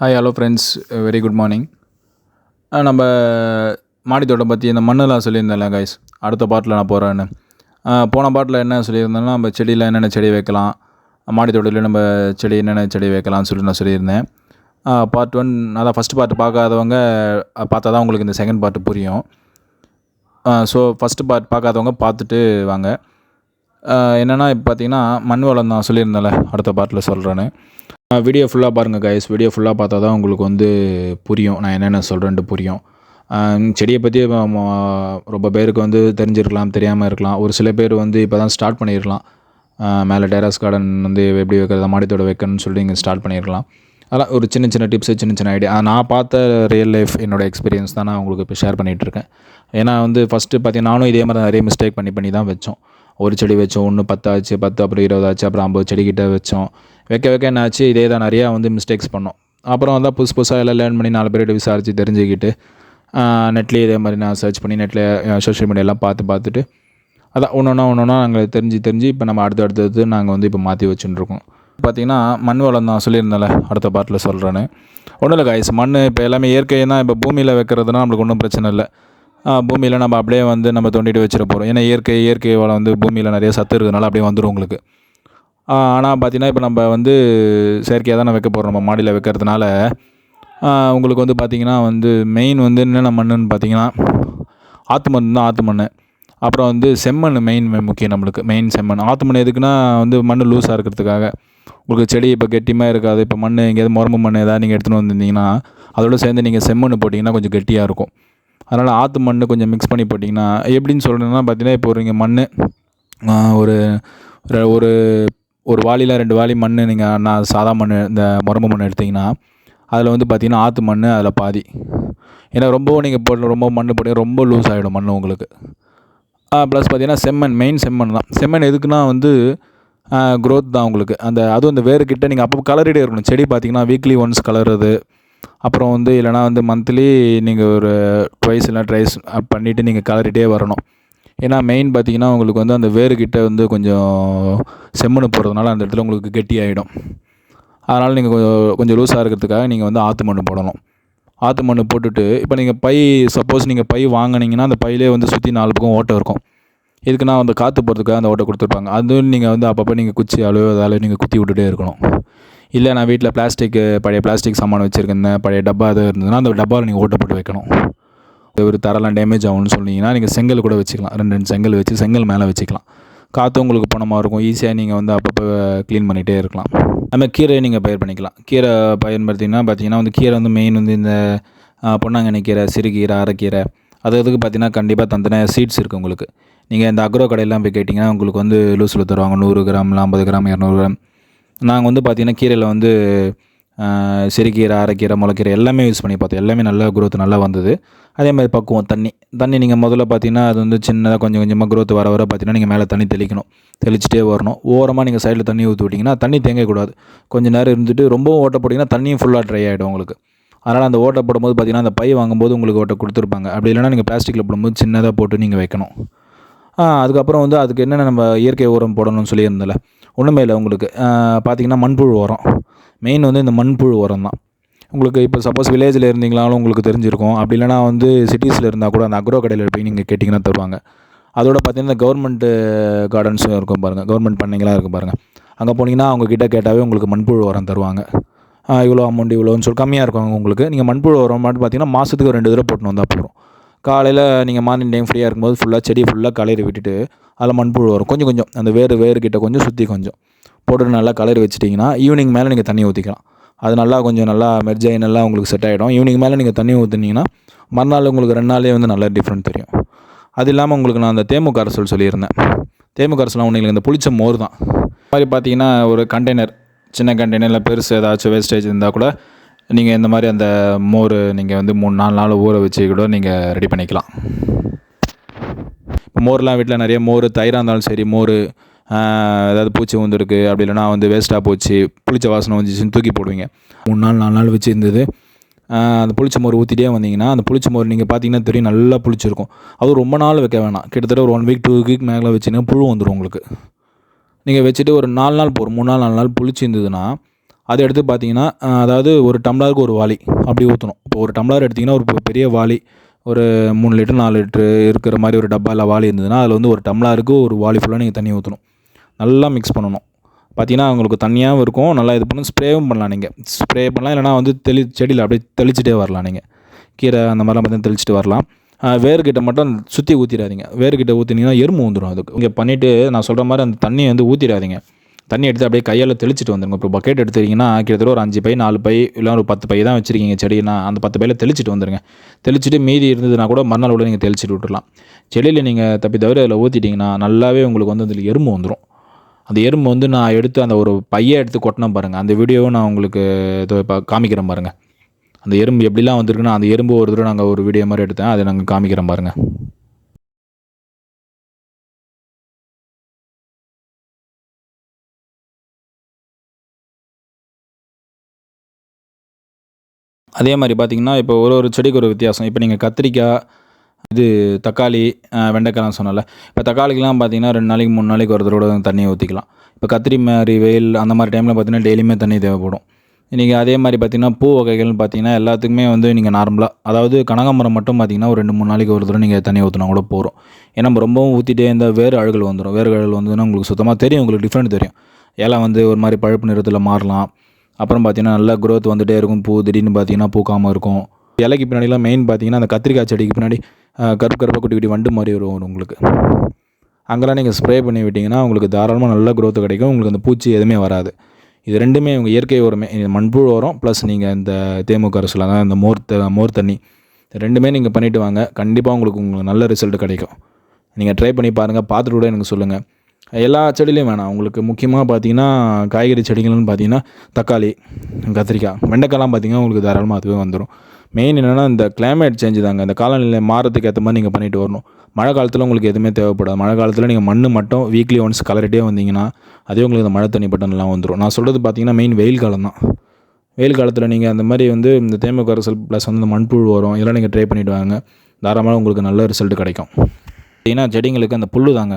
Hi hello friends very good morning நம்ம மாடித்தோட்டம் பற்றி இந்த மண்ணெல்லாம் சொல்லியிருந்தேன்ல கைஸ் அடுத்த பாட்டில் நான் போகிறேன்னு போன பாட்டில் என்ன சொல்லியிருந்தேன்னா நம்ம செடியில் என்னென்ன செடி வைக்கலாம் மாடித்தோட்டத்தில் நம்ம செடி என்னென்ன செடி வைக்கலாம்னு சொல்லி நான் சொல்லியிருந்தேன். பார்ட் ஒன் அதான் ஃபஸ்ட் பார்ட் பார்க்காதவங்க பார்த்தா தான் உங்களுக்கு இந்த செகண்ட் பார்ட் புரியும். ஸோ ஃபஸ்ட்டு பார்ட் பார்க்காதவங்க பார்த்துட்டு வாங்க. என்னென்னா இப்போ பார்த்தீங்கன்னா மண் வளம் தான் சொல்லியிருந்தேன்ல அடுத்த பார்ட்டில் சொல்கிறேன்னு வீடியோ ஃபுல்லாக பாருங்கள் கைஸ் வீடியோ ஃபுல்லாக பார்த்தா தான் உங்களுக்கு வந்து புரியும். நான் என்னென்ன சொல்கிறேன்ட்டு புரியும். செடியை பற்றி ரொம்ப பேருக்கு வந்து தெரிஞ்சிருக்கலாம் தெரியாமல் இருக்கலாம். ஒரு சில பேர் வந்து இப்போ தான் ஸ்டார்ட் பண்ணியிருக்கலாம் மேலே டெரஸ் கார்டன் வந்து எப்படி வைக்கிறதா மாடித்தோட வைக்கணும்னு சொல்லி நீங்கள் ஸ்டார்ட் பண்ணியிருக்கலாம் அதெல்லாம் ஒரு சின்ன சின்ன டிப்ஸு சின்ன சின்ன ஐடியா நான் பார்த்த ரியல் லைஃப் என்னோடய எக்ஸ்பீரியன்ஸ் தான் நான் உங்களுக்கு இப்போ ஷேர் பண்ணிகிட்ருக்கேன் ஏன்னா வந்து ஃபஸ்ட்டு பார்த்தீங்கன்னா நானும் இதே மாதிரி நிறைய மிஸ்டேக் பண்ணி பண்ணி தான் வச்சோம். ஒரு செடி வச்சோம் ஒன்று பத்து ஆச்சு பத்து அப்புறம் இருபது ஆச்சு அப்புறம் ஐம்பது செடிக்கிட்ட வச்சோம். வைக்க வைக்க என்ன ஆச்சு? இதே தான் நிறையா வந்து மிஸ்டேக்ஸ் பண்ணோம். அப்புறம் வந்து புதுசு புதுசாக எல்லாம் லேர்ன் பண்ணி நாலு பேர்கிட்ட விசாரித்து தெரிஞ்சுக்கிட்டு நெட்லேயே இதே மாதிரி நான் சர்ச் பண்ணி நெட்டில் சோஷியல் மீடியாலாம் பார்த்து பார்த்துட்டு அதான் ஒன்று ஒன்றா ஒன்று ஒன்றா நாங்கள் தெரிஞ்சு தெரிஞ்சு இப்போ நம்ம அடுத்து அடுத்தது நாங்கள் வந்து இப்போ மாற்றி வச்சுட்டுருக்கோம் பார்த்தீங்கன்னா மண் வளம் தான் சொல்லியிருந்தேன்ல அடுத்த பாட்டில் சொல்கிறேன்னு ஒன்றும் இல்லை காய்ஸ் மண் இப்போ எல்லாமே இயற்கை தான் இப்போ பூமியில் வைக்கிறதுனா நம்மளுக்கு ஒன்றும் பிரச்சனை இல்லை. பூமியில் நம்ம அப்படியே வந்து நம்ம தோண்டிட்டு வச்சிட போகிறோம் ஏன்னா இயற்கை இயற்கை வளம் வந்து பூமியில் நிறைய சத்து இருக்கிறதுனால அப்படியே வந்துடும் உங்களுக்கு. ஆனால் பார்த்தீங்கன்னா இப்போ நம்ம வந்து செயற்கையாக தானே வைக்க போகிறோம் நம்ம மாடியில் வைக்கிறதுனால. உங்களுக்கு வந்து பார்த்திங்கன்னா வந்து மெயின் வந்து என்னென்ன மண்ணுன்னு பார்த்தீங்கன்னா ஆற்று மண் தான் ஆற்று மண் அப்புறம் வந்து செம்மண் மெயின் முக்கியம் நம்மளுக்கு. மெயின் செம்மண். ஆற்று மண் எதுக்குன்னா வந்து மண் லூஸாக இருக்கிறதுக்காக. உங்களுக்கு செடி இப்போ கெட்டியமாக இருக்காது. இப்போ மண் எங்கேயாவது முரம்பு மண் ஏதாவது நீங்கள் எடுத்துகிட்டு வந்திருந்தீங்கன்னா அதோட சேர்ந்து நீங்கள் செம்மண் போட்டிங்கன்னா கொஞ்சம் கெட்டியாக இருக்கும். அதனால் ஆற்று மண் கொஞ்சம் மிக்ஸ் பண்ணி போட்டிங்கன்னா எப்படின்னு சொல்கிறேன்னா பார்த்தீங்கன்னா இப்போ நீங்கள் மண் ஒரு ஒரு- ஒரு வாளியில் ரெண்டு வாளி மண் நீங்கள் நான் சாதா மண் இந்த முரம்பு மண் எடுத்திங்கன்னா அதில் வந்து பார்த்தீங்கன்னா ஆற்று மண் அதில் பாதி. ஏன்னா ரொம்ப நீங்கள் போட்டு ரொம்ப மண் போட்டு ரொம்ப லூஸ் ஆகிடும் மண் உங்களுக்கு. ப்ளஸ் பார்த்தீங்கன்னா செம்மண் மெயின் செம்மண் தான். செம்மண் எதுக்குன்னா வந்து க்ரோத் தான் உங்களுக்கு. அந்த அதுவும் இந்த வேர்கிட்ட நீங்கள் அப்போ கலரிடே இருக்கணும். செடி பார்த்தீங்கன்னா வீக்லி ஒன்ஸ் கலருது. அப்புறம் வந்து இல்லைனா வந்து மந்த்லி நீங்கள் ஒரு ட்வைஸ் இல்லைனா ட்ரைஸ் பண்ணிவிட்டு நீங்கள் கலரிட்டே வரணும். ஏன்னா மெயின் பார்த்தீங்கன்னா உங்களுக்கு வந்து அந்த வேர்கிட்ட வந்து கொஞ்சம் செம்மண் போடுறதுனால அந்த இடத்துல உங்களுக்கு கெட்டி ஆகிடும் அதனால் நீங்கள் கொஞ்சம் கொஞ்சம் லூஸாக இருக்கிறதுக்காக நீங்கள் வந்து ஆற்று மண் போடணும். ஆற்று மண் போட்டுட்டு இப்போ நீங்கள் பை சப்போஸ் நீங்கள் பை வாங்கினீங்கன்னா அந்த பையிலே வந்து சுற்றி நாலு பக்கம் ஓட்டை இருக்கும். இதுக்கு நான் வந்து காற்று போகிறதுக்காக அந்த ஓட்டை கொடுத்துருப்பாங்க. அதுவும் நீங்கள் வந்து அப்பப்போ நீங்கள் குச்சி அளவு அதால் நீங்கள் குத்தி விட்டுட்டே இருக்கணும். இல்லை நான் வீட்டில் பிளாஸ்டிக்கு பழைய பிளாஸ்டிக் சாமான் வச்சுருக்கேன் பழைய டப்பா எதாவது இருந்ததுன்னா அந்த டப்பாவில் நீங்கள் ஓட்டை போட்டு வைக்கணும். ஒரு தரெல்லாம் டேமேஜ் ஆகும்னு சொன்னீங்கன்னா நீங்கள் செங்கல் கூட வச்சுக்கலாம். ரெண்டு ரெண்டு செங்கல் வச்சு செங்கல் மேலே வச்சுக்கலாம். காற்று உங்களுக்கு பணமாக இருக்கும். ஈஸியாக நீங்கள் வந்து அப்பப்போ க்ளீன் பண்ணிகிட்டே இருக்கலாம். அதுமாதிரி கீரையை நீங்கள் பயிர் பண்ணிக்கலாம். கீரை பயன்படுத்திங்கன்னா பார்த்தீங்கன்னா வந்து கீரை வந்து மெயின் வந்து இந்த பொன்னாங்கண்ணி கீரை சிறுகீரை அரைக்கீரை அது அதுக்கு பார்த்தீங்கன்னா கண்டிப்பாக தந்தன சீட்ஸ் இருக்குது உங்களுக்கு. நீங்கள் இந்த அக்ரோ கடையெல்லாம் போய் கேட்டிங்கன்னா உங்களுக்கு வந்து லூஸில் தருவாங்க. நூறு கிராம் ஐம்பது கிராம் இரநூறு கிராம். நாங்கள் வந்து பார்த்திங்கன்னா கீரையில் வந்து சிறுகீரை அரைக்கீரை முளைக்கீரை எல்லாமே யூஸ் பண்ணி பார்த்தோம் எல்லாமே நல்ல குரோத் நல்லா வந்தது. அதே மாதிரி பக்குவம் தண்ணி. தண்ணி நீங்கள் முதல்ல பார்த்தீங்கன்னா அது வந்து சின்னதாக கொஞ்சம் கொஞ்சமாக குரோத் வர வர பார்த்தீங்கன்னா நீங்கள் மேலே தண்ணி தெளிக்கணும். தெளிச்சிட்டே வரணும். ஓரமாக நீங்கள் சைடில் தண்ணி ஊற்றி விட்டிங்கன்னா தண்ணி தேங்கக்கூடாது. கொஞ்சம் நேரம் இருந்துட்டு ரொம்பவும் ஓட்ட போட்டிங்கன்னா தண்ணியும் ஃபுல்லாக ட்ரை ஆகிடும் உங்களுக்கு. அதனால் அந்த ஓட்டை போடும்போது பார்த்தீங்கன்னா அந்த பை வாங்கும்போது உங்களுக்கு ஓட்டை கொடுத்துருப்பாங்க. அப்படி இல்லைன்னா நீங்கள் பிளாஸ்டிக்கில் போடும்போது சின்னதாக போட்டு நீங்கள் வைக்கணும். அதுக்கப்புறம் வந்து அதுக்கு என்னென்ன நம்ம இயற்கை உரம் போடணும்னு சொல்லியிருந்தல ஒன்றுமே இல்லை உங்களுக்கு பார்த்தீங்கன்னா மண்புழு உரம். மெயின் வந்து இந்த மண்புழு உரம் தான். உங்களுக்கு இப்போ சப்போஸ் வில்லேஜில் இருந்தீங்களாலும் உங்களுக்கு தெரிஞ்சிருக்கும். அப்படி இல்லைனா வந்து சிட்டிஸில் இருந்தால் கூட அந்த அக்ரோ கடையில் போய் நீங்கள் கேட்டிங்கன்னா தருவாங்க. அதோட பார்த்தீங்கன்னா கவர்மெண்ட்டு கார்டன்ஸும் இருக்கும் பாருங்கள் கவர்மெண்ட் பண்ணைங்களாம் இருக்கும் பாருங்கள் அங்கே போனீங்கன்னா அவங்கக்கிட்ட கேட்டாவே உங்களுக்கு மண்புழு உரம் தருவாங்க. இவ்வளோ அமௌண்ட் இவ்வளோன்னு சொல்லி கம்மியாக இருக்கும் உங்களுக்கு. நீங்கள் மண்புழு உரம் மட்டும் பார்த்தீங்கன்னா மாதத்துக்கு ரெண்டு தடவை போட்டுன்னு வந்தால் போகிறோம் காலையில் நீங்கள் மார்னிங் டைம் ஃப்ரீயாக இருக்கும்போது ஃபுல்லாக செடி ஃபுல்லாக கலரி விட்டுட்டு அதில் மண்புழு வரும். கொஞ்சம் கொஞ்சம். அந்த வேறு வேறுகிட்ட கொஞ்சம் சுற்றி கொஞ்சம். போட்டுட்டு நல்லா கலரி வச்சிட்டிங்கன்னா ஈவினிங் மேலே நீங்கள் தண்ணி ஊற்றிக்கலாம் அது நல்லா கொஞ்சம் நல்லா மெர்ஜ் நல்லா உங்களுக்கு செட் ஆகிடும் ஈவினிங் மேலே நீங்கள் தண்ணி ஊற்றுனீங்கன்னா மறுநாள் உங்களுக்கு ரெண்டு நாளே வந்து நல்லா டிஃப்ரெண்ட் தெரியும். அது இல்லாமல் உங்களுக்கு நான் அந்த தேமுக அரசல் சொல்லியிருந்தேன். தேமுக அரசுலாம் உங்களுக்கு இந்த புளிச்ச மோர் தான். மாதிரி பார்த்தீங்கன்னா ஒரு கண்டெய்னர் சின்ன கண்டெய்னரில் பெருசு ஏதாச்சும் வேஸ்டேஜ் இருந்தால் கூட நீங்கள் இந்த மாதிரி அந்த மோர் நீங்கள் வந்து மூணு நாலு நாள் ஊற வச்சு கூட நீங்கள் ரெடி பண்ணிக்கலாம். இப்போ மோர்லாம் வீட்டில் நிறைய மோர் தயிராக இருந்தாலும் சரி மோர் ஏதாவது பூச்சி வந்துருக்கு அப்படி இல்லைனா வந்து வேஸ்ட்டாக போச்சு புளிச்ச வாசனை வந்துச்சுன்னு தூக்கி போடுவீங்க. மூணு நாள் நாலு நாள் வச்சு இருந்தது. அந்த புளிச்ச மோர் ஊற்றிட்டே வந்தீங்கன்னா அந்த புளிச்ச மோர் நீங்கள் பார்த்தீங்கன்னா தெரியும் நல்லா புளிச்சிருக்கும். அது ரொம்ப நாள் வைக்க வேணாம். கிட்டத்தட்ட ஒரு ஒன் வீக் டூ வீக் மேலே வச்சுன்னா புழு வந்துடும் உங்களுக்கு. நீங்கள் வச்சுட்டு ஒரு நாலு நாள் போகிற மூணு நாள் நாலு நாள் புளிச்சு இருந்ததுன்னா அதை எடுத்து பார்த்தீங்கன்னா அதாவது ஒரு டம்ளருக்கு ஒரு வாளி அப்படி ஊற்றணும் இப்போ ஒரு டம்ளர் எடுத்திங்கன்னா ஒரு பெரிய வாளி ஒரு மூணு லிட்டர் நாலு லிட்ரு இருக்கிற மாதிரி ஒரு டப்பாவில் வாளி இருந்ததுன்னா அதில் வந்து ஒரு டம்ளாருக்கு ஒரு வாளி ஃபுல்லாக நீங்கள் தண்ணி ஊற்றணும் நல்லா மிக்ஸ் பண்ணணும். பார்த்தீங்கன்னா உங்களுக்கு தண்ணியாகவும் இருக்கும் நல்லா இது பண்ணி ஸ்ப்ரேவும் பண்ணலாம் நீங்கள் ஸ்ப்ரே பண்ணலாம் இல்லைனா வந்து தெளி செடியில் அப்படியே தெளிச்சிட்டே வரலாம் நீங்கள் கீரை அந்த மாதிரிலாம் பார்த்தீங்கன்னா தெளிச்சிட்டு வரலாம். வேர்கிட்ட மட்டும் சுற்றி ஊற்றிடாதீங்க வேர்கிட்ட ஊற்றினீங்கன்னா எறும்பு வந்துடும் அதுக்கு. இங்கே பண்ணிவிட்டு நான் சொல்கிற மாதிரி அந்த தண்ணியை வந்து ஊற்றிடாதீங்க தண்ணி எடுத்து அப்படியே கையால் தெளிச்சிட்டு வந்துருங்க இப்போ பக்கெட் எடுத்துக்கிங்கன்னா கிட்டத்தட்ட ஒரு அஞ்சு பை நாலு பை இல்லை ஒரு பத்து பை தான் வச்சுருக்கீங்க செடினா அந்த பத்து பையில் தெளிச்சிட்டு வந்துருங்க. தெளிச்சிட்டு மீதி இருந்ததுன்னா கூட மறுநாள் கூட நீங்கள் தெளிச்சிட்டு விட்டுலாம் செடியில் நீங்கள் தப்பி தவிர அதில் ஊற்றிட்டிங்கன்னா நல்லாவே உங்களுக்கு வந்து அதில் எறும்பு வந்துடும் அந்த எறும்பு வந்து நான் எடுத்து அந்த ஒரு பையை எடுத்து கொட்டினேன் பாருங்கள் அந்த வீடியோவும் நான் உங்களுக்கு இதோ இப்போ காமிக்கிறேன் பாருங்கள் அந்த எறும்பு எப்படிலாம் வந்திருக்குன்னா அந்த எறும்பு ஒரு தடவை நாங்கள் ஒரு வீடியோ மாதிரி எடுத்தேன் அதை நாங்கள் காமிக்கிறேன் பாருங்கள் அதே மாதிரி பார்த்தீங்கன்னா இப்போ ஒரு ஒரு செடிக்கு ஒரு வித்தியாசம். இப்போ நீங்கள் கத்திரிக்காய் இது தக்காளி அஹ், வெண்டைக்காய்லாம் சொன்னல இப்போ தக்காளிக்கெலாம் பார்த்தீங்கன்னா ரெண்டு நாளைக்கு மூணு நாளைக்கு ஒரு தடவை தண்ணியை ஊற்றிக்கலாம் இப்போ கத்திரி மாதிரி வெயில் அந்த மாதிரி டைமில் பார்த்தீங்கன்னா டெய்லியுமே தண்ணி தேவைப்படும். நீங்கள் அதே மாதிரி பார்த்தீங்கன்னா பூ வகைகள்னு பார்த்தீங்கன்னா எல்லாத்துக்குமே வந்து நீங்கள் நார்மலாக அதாவது கனகாமரம் மட்டும் பார்த்தீங்கன்னா ஒரு ரெண்டு மூணு நாளைக்கு ஒரு தடவை நீங்கள் தண்ணி ஊற்றினா கூட போகிறோம் ஏன்னா நம்ம ரொம்பவும் ஊற்றிட்டே இருந்தால் வேறு அழுகல் வந்துடும் வேறு அழுகல் வந்ததுன்னா உங்களுக்கு சுத்தமாக தெரியும். உங்களுக்கு டிஃப்ரெண்ட் தெரியும். இலை வந்து ஒரு மாதிரி பழுப்பு நிறத்தில் மாறலாம். அப்புறம் பார்த்தீங்கன்னா நல்லா க்ரோத் வந்துட்டே இருக்கும். பூ திடீர்னு பார்த்தீங்கன்னா பூக்காமல் இருக்கும். இலைக்கு பின்னாடிலாம் மெயின் பார்த்தீங்கன்னா அந்த கத்திரிக்காய் செடிக்கு பின்னாடி கருப்பு கருப்பாக குட்டி குட்டி வண்டு மாதிரி வரும் உங்களுக்கு. அங்கெல்லாம் நீங்கள் ஸ்ப்ரே பண்ணி விட்டிங்கன்னா உங்களுக்கு தாராளமாக நல்ல க்ரோத் கிடைக்கும். உங்களுக்கு அந்த பூச்சி எதுவுமே வராது. இது ரெண்டுமே உங்கள் இயற்கை உரமே. இது மண்புழு உரம் ப்ளஸ் நீங்கள் இந்த தேமுக அரசில் தான் இந்த மோர் த மோர் தண்ணி. ரெண்டுமே நீங்கள் பண்ணிவிட்டு வாங்க. கண்டிப்பாக உங்களுக்கு உங்களுக்கு நல்ல ரிசல்ட் கிடைக்கும். நீங்கள் ட்ரை பண்ணி பாருங்கள் பார்த்துட்டு கூட எனக்கு சொல்லுங்கள் எல்லா செடியிலையும் வேணாம். உங்களுக்கு முக்கியமாக பார்த்தீங்கன்னா காய்கறி செடிகள்னு பார்த்தீங்கன்னா தக்காளி கத்திரிக்காய் வெண்டைக்காய்லாம் பார்த்தீங்கன்னா உங்களுக்கு தாராளமாக அதுவே வந்துடும் மெயின் என்னென்னா இந்த கிளைமேட் சேஞ்சு தாங்க. இந்த காலநிலை மாறத்துக்கு ஏற்ற மாதிரி நீங்கள் பண்ணிட்டு வரணும். மழை காலத்தில் உங்களுக்கு எதுவுமே தேவைப்படாது. மழை காலத்தில் நீங்கள் மண் மட்டும் வீக்லி ஒன்ஸ் கலரிட்டே வந்தீங்கன்னா அதே உங்களுக்கு இந்த மழை தண்ணி பட்டன்லாம் வந்துடும் நான் சொல்கிறது பார்த்தீங்கன்னா மெயின் வெயில் காலம் தான். வெயில் காலத்தில் நீங்கள் அந்த மாதிரி வந்து இந்த தேமுக அரசல் ப்ளஸ் வந்து இந்த மண்புழு வரும் இதெல்லாம் நீங்கள் ட்ரை பண்ணிவிட்டு வாங்க. தாராளமாக உங்களுக்கு நல்ல ரிசல்ட் கிடைக்கும். ஏன்னா செடிங்களுக்கு அந்த புல் தாங்க.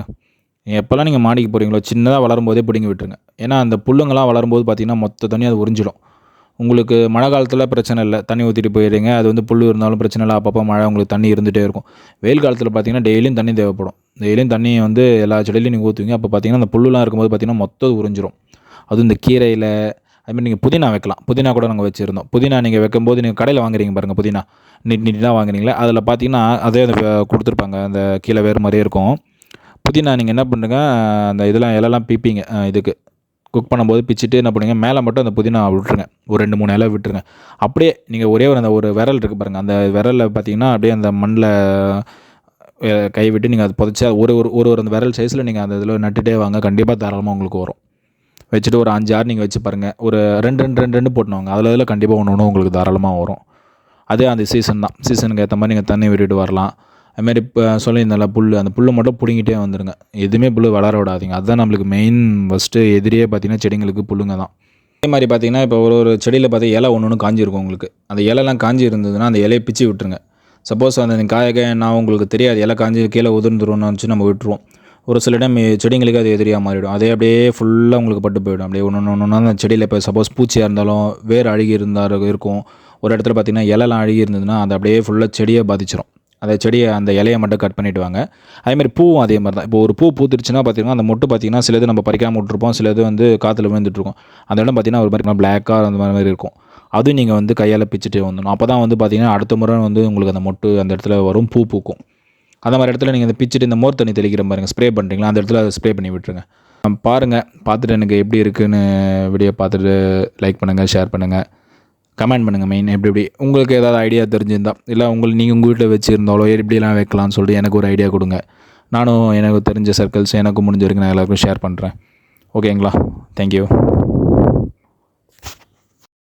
எப்போல்லாம் நீங்கள் மாடிக்கு போகிறீங்களோ சின்னதாக வளரும் போதே பிடிங்கி விட்டுருங்க. ஏன்னா அந்த புல்லுங்கெல்லாம் வளரும்போது பார்த்தீங்கன்னா மொத்த தண்ணி அது உறிஞ்சிடும். உங்களுக்கு மழை காலத்தில் பிரச்சனை இல்லை. தண்ணி ஊற்றிட்டு போயிடுங்க அது வந்து புல் இருந்தாலும் பிரச்சனை இல்லை. அப்பப்போ மழை உங்களுக்கு தண்ணி இருந்துகிட்டே இருக்கும். வெயில் காலத்தில் பார்த்தீங்கன்னா டெய்லியும் தண்ணி தேவைப்படும். டெய்லியும் தண்ணி வந்து எல்லா செடியிலையும் நீங்கள் ஊற்றுவீங்க அப்போ பார்த்தீங்கன்னா அந்த புல்லுலாம் இருக்கும்போது பார்த்தீங்கன்னா மொத்தம் உறிஞ்சிரும். அதுவும் இந்த கீரையில் அதுமாதிரி நீங்கள் புதினா வைக்கலாம். புதினா கூட நாங்கள் வச்சுருந்தோம். புதினா நீங்கள் வைக்கும்போது நீங்கள் கடையில் வாங்குறீங்க பாருங்கள் புதினா. நீட் நீட்டாக வாங்குறீங்களே அதில் பார்த்தீங்கன்னா அதே அந்த கொடுத்துருப்பாங்க. அந்த கீழே வேறு மாதிரியே இருக்கும். புதினா நீங்கள் என்ன பண்ணுங்கள் அந்த இதெல்லாம் இலைலாம் பீப்பிங்க இதுக்கு குக் பண்ணும்போது பிச்சுட்டு என்ன பண்ணுங்கள் மேலே மட்டும் அந்த புதினா விட்டுருங்க. ஒரு ரெண்டு மூணு இலை விட்டுருங்க. அப்படியே நீங்கள் ஒரே ஒரு அந்த ஒரு விரல் இருக்குது பாருங்கள் அந்த விரலில் பார்த்தீங்கன்னா அப்படியே அந்த மண்ணில் கை விட்டு நீங்கள் அது புதைச்சா ஒரு ஒரு ஒரு ஒரு அந்த விரல் சைஸில் நீங்கள் அந்த இதில் நட்டுகிட்டே வாங்க கண்டிப்பாக தாராளமாக உங்களுக்கு வரும். வச்சுட்டு ஒரு அஞ்சு ஆறு நீங்கள் வச்சு பாருங்கள் ஒரு ரெண்டு ரெண்டு ரெண்டு ரெண்டு போட்டுனுவாங்க அதில் இதில் கண்டிப்பாக ஒன்று ஒன்று உங்களுக்கு தாராளமாக வரும். அதே அந்த சீசன் தான். சீசனுக்கு ஏற்ற மாதிரி நீங்கள் தண்ணி விட்டுட்டு வரலாம். அதுமாரி இப்போ சொல்லியிருந்தால புல் அந்த புல்லை மட்டும் பிடுங்கிட்டே வந்துடுங்க எதுவுமே புல் வளர விடாதீங்க. அதுதான் நம்மளுக்கு மெயின் ஃபஸ்ட்டு எதிரியே பார்த்தீங்கன்னா செடிங்களுக்கு புல்லுங்க தான். அதே மாதிரி பார்த்தீங்கன்னா இப்போ ஒரு ஒரு செடியில் பார்த்தா இலை ஒன்று ஒன்று காஞ்சிருக்கும் உங்களுக்கு. அந்த இலைலாம் காஞ்சி இருந்ததுன்னா அந்த இலையை பிச்சு விட்டுருங்க. சப்போஸ் அந்த காய காய நான் உங்களுக்கு தெரியாது. இலை காஞ்சி கீழே உதிர்ந்துரும்னு வச்சு நம்ம விட்டுருவோம். ஒரு சில டைம் செடிங்களுக்கு அது எதிரியாக மாறிடும். அதே அப்படியே ஃபுல்லாக உங்களுக்கு பட்டு போயிடும். அப்படியே ஒன்று ஒன்று ஒன்று அந்த செடியில் இப்போ சப்போஸ் பூச்சியாக இருந்தாலும் வேர் அழுகி இருந்தால் இருக்கும். ஒரு இடத்துல பார்த்தீங்கன்னா இலைலாம் அழுகி இருந்ததுன்னா அது அப்படியே ஃபுல்லாக செடியை பாதிச்சிரும். அந்த செடியை அந்த இலையை மட்டும் கட் பண்ணிவிட்டு வாங்க அதேமாதிரி பூவும் அதே மாதிரி தான் இப்போ ஒரு பூ பூத்துருச்சுன்னா பார்த்தீங்கன்னா அந்த மொட்டு பார்த்தீங்கன்னா சிலது நம்ம பறிக்காமல் விட்டுருப்போம் சிலது வந்து காற்றுல விழுந்துட்டுருக்கும். அந்த இடம் பார்த்தீங்கன்னா ஒரு மாதிரி பிளாக்காக அந்த மாதிரி மாதிரி இருக்கும். அதுவும் நீங்கள் வந்து கையால் பிச்சுட்டு வந்துடணும். அப்போ தான் வந்து பார்த்தீங்கன்னா அடுத்த முறை வந்து உங்களுக்கு அந்த மொட்டு அந்த இடத்துல வரும் பூ பூக்கும். அந்த மாதிரி இடத்துல நீங்கள் இந்த பிச்சுட்டு இந்த மோர் தண்ணி தெளிக்கிற பாருங்க ஸ்ப்ரே பண்ணுறீங்களா அந்த இடத்துல அதை ஸ்ப்ரே பண்ணி விட்டுருங்க. பாருங்கள் பார்த்துட்டு எனக்கு எப்படி இருக்குன்னு வீடியோ பார்த்துட்டு லைக் பண்ணுங்கள் ஷேர் பண்ணுங்கள் கமெண்ட் பண்ணுங்கள் மெயின் எப்படி எப்படி? உங்களுக்கு ஏதாவது ஐடியா தெரிஞ்சிருந்தா இல்லை உங்களுக்கு நீங்கள் உங்கள் வீட்டில் வச்சுருந்தாலோ எப்படிலாம் வைக்கலாம்னு சொல்லிட்டு எனக்கு ஒரு ஐடியா கொடுங்க. நானும் எனக்கு தெரிஞ்ச சர்க்கிள்ஸ் எனக்கு முடிஞ்ச வரைக்கும் நான் எல்லாருக்கும் ஷேர் பண்ணுறேன் ஓகேங்களா தேங்க்யூ